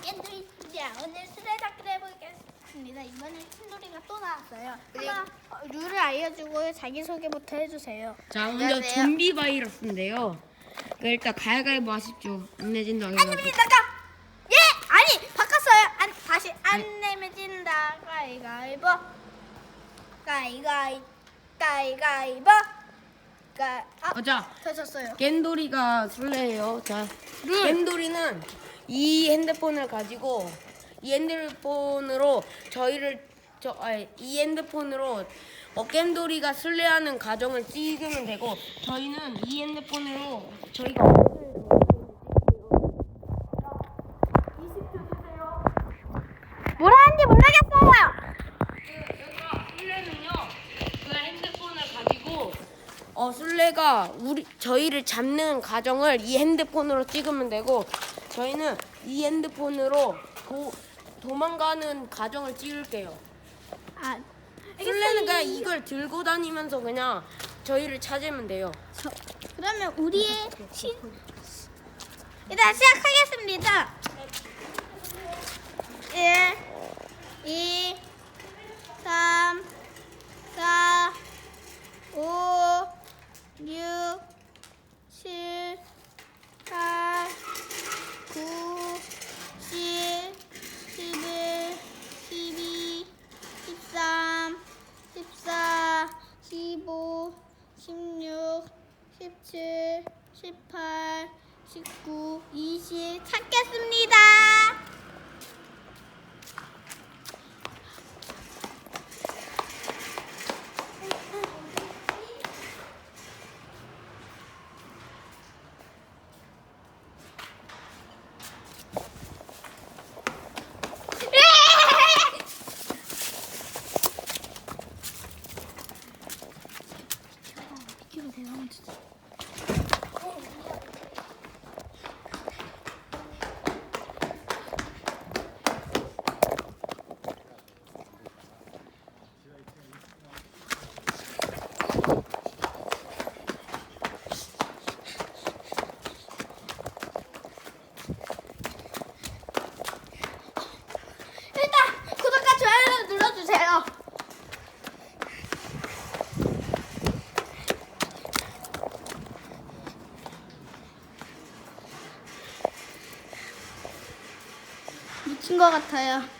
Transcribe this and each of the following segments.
깬돌이야 오늘 수레잡기를 해보겠습니다. 이번엔 캔돌이가 또 나왔어요. 한번 어, 룰을 알려주고 자기소개부터 해주세요. 자, 먼저 안녕하세요. 좀비 바이러스인데요. 그 일단 가위가위보 하십시오. 안 내진다 안 진다 예 아니 바꿨어요. 안 다시 안 내면 진다 가위가위보 가위가위 가위가위보 가 아, 어, 자, 저 졌어요. 겐돌이가 술래예요. 자, 겐돌이는 이 핸드폰을 가지고 이 핸드폰으로 저희를 저 아니, 이 핸드폰으로 어, 겜돌이가 술래하는 가정을 찍으면 되고 저희는 이 핸드폰으로 저희가 뭘 하는지 모르겠어요. 술래는요 그 핸드폰을 가지고 어 술래가 우리 저희를 잡는 과정을 이 핸드폰으로 찍으면 되고 저희는 이 핸드폰으로 도 도망가는 과정을 찍을게요. 아 술래는 그냥 이걸 들고 다니면서 그냥 저희를 찾으면 돼요. 저, 그러면 우리의 시 일단 시작하겠습니다. 1, 17, 18, 19, 20 찾겠습니다. 일단 구독과 좋아요 눌러주세요. 미친 것 같아요.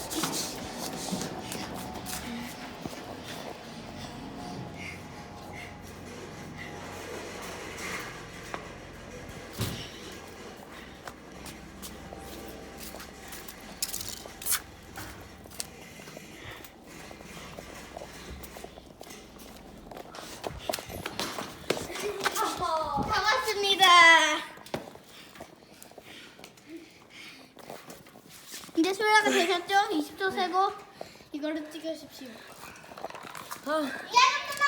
이제 소리가 되셨죠? 20초 세고 이거를 찍으십시오. 아, 야부터